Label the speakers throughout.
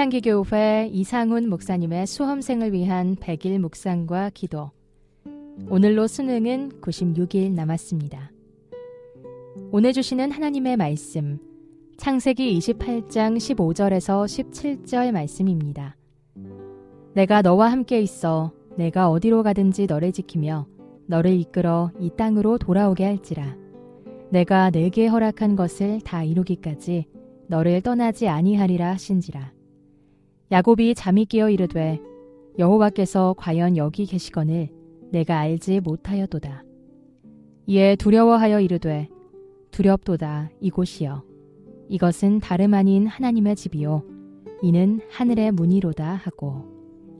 Speaker 1: 한양기교회 이상훈 목사님의 수험생을 위한 100일 묵상과 기도. 오늘로 수능은 96일 남았습니다. 오늘 주시는 하나님의 말씀, 창세기 28장 15절에서 17절 말씀입니다. 내가 너와 함께 있어 내가 어디로 가든지 너를 지키며 너를 이끌어 이 땅으로 돌아오게 할지라. 내가 내게 허락한 것을 다 이루기까지 너를 떠나지 아니하리라 하신지라. 야곱이 잠이 깨어 이르되 여호와께서 과연 여기 계시거늘 내가 알지 못하였도다. 이에 두려워하여 이르되 두렵도다 이곳이여 이것은 다름 아닌 하나님의 집이요 이는 하늘의 문이로다 하고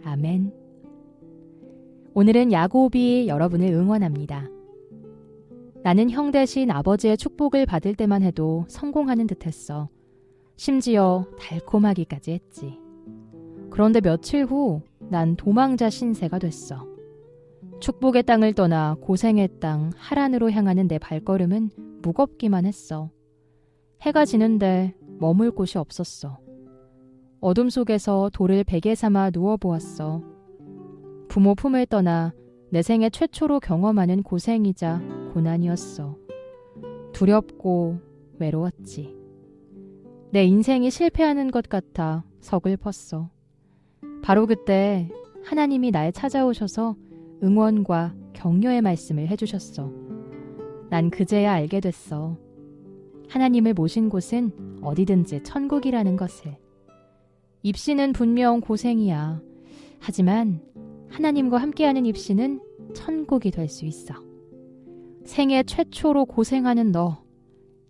Speaker 1: 아멘. 오늘은 야곱이 여러분을 응원합니다. 나는 형 대신 아버지의 축복을 받을 때만 해도 성공하는 듯했어. 심지어 달콤하기까지 했지. 그런데 며칠 후 난 도망자 신세가 됐어. 축복의 땅을 떠나 고생의 땅 하란으로 향하는 내 발걸음은 무겁기만 했어. 해가 지는데 머물 곳이 없었어. 어둠 속에서 돌을 베개 삼아 누워보았어. 부모 품을 떠나 내 생애 최초로 경험하는 고생이자 고난이었어. 두렵고 외로웠지. 내 인생이 실패하는 것 같아 서글펐어. 바로 그때 하나님이 날 찾아오셔서 응원과 격려의 말씀을 해주셨어. 난 그제야 알게 됐어. 하나님을 모신 곳은 어디든지 천국이라는 것을. 입시는 분명 고생이야. 하지만 하나님과 함께하는 입시는 천국이 될 수 있어. 생애 최초로 고생하는 너.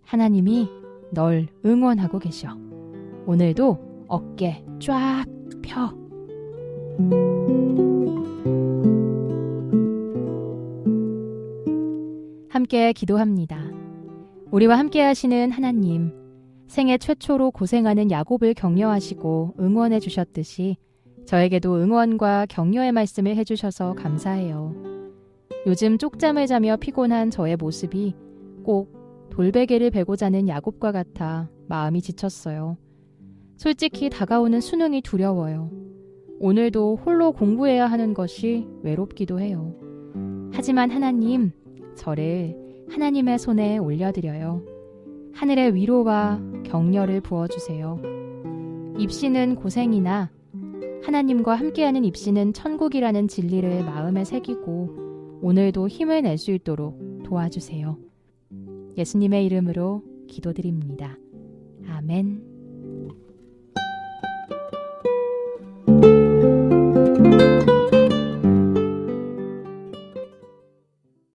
Speaker 1: 하나님이 널 응원하고 계셔. 오늘도 어깨 쫙 펴. 함께 기도합니다. 우리와 함께 하시는 하나님, 생애 최초로 고생하는 야곱을 격려하시고 응원해 주셨듯이 저에게도 응원과 격려의 말씀을 해주셔서 감사해요. 요즘 쪽잠을 자며 피곤한 저의 모습이 꼭 돌베개를 베고 자는 야곱과 같아 마음이 지쳤어요. 솔직히 다가오는 수능이 두려워요. 오늘도 홀로 공부해야 하는 것이 외롭기도 해요. 하지만 하나님, 저를 하나님의 손에 올려드려요. 하늘의 위로와 격려를 부어주세요. 입시는 고생이나 하나님과 함께하는 입시는 천국이라는 진리를 마음에 새기고 오늘도 힘을 낼 수 있도록 도와주세요. 예수님의 이름으로 기도드립니다. 아멘.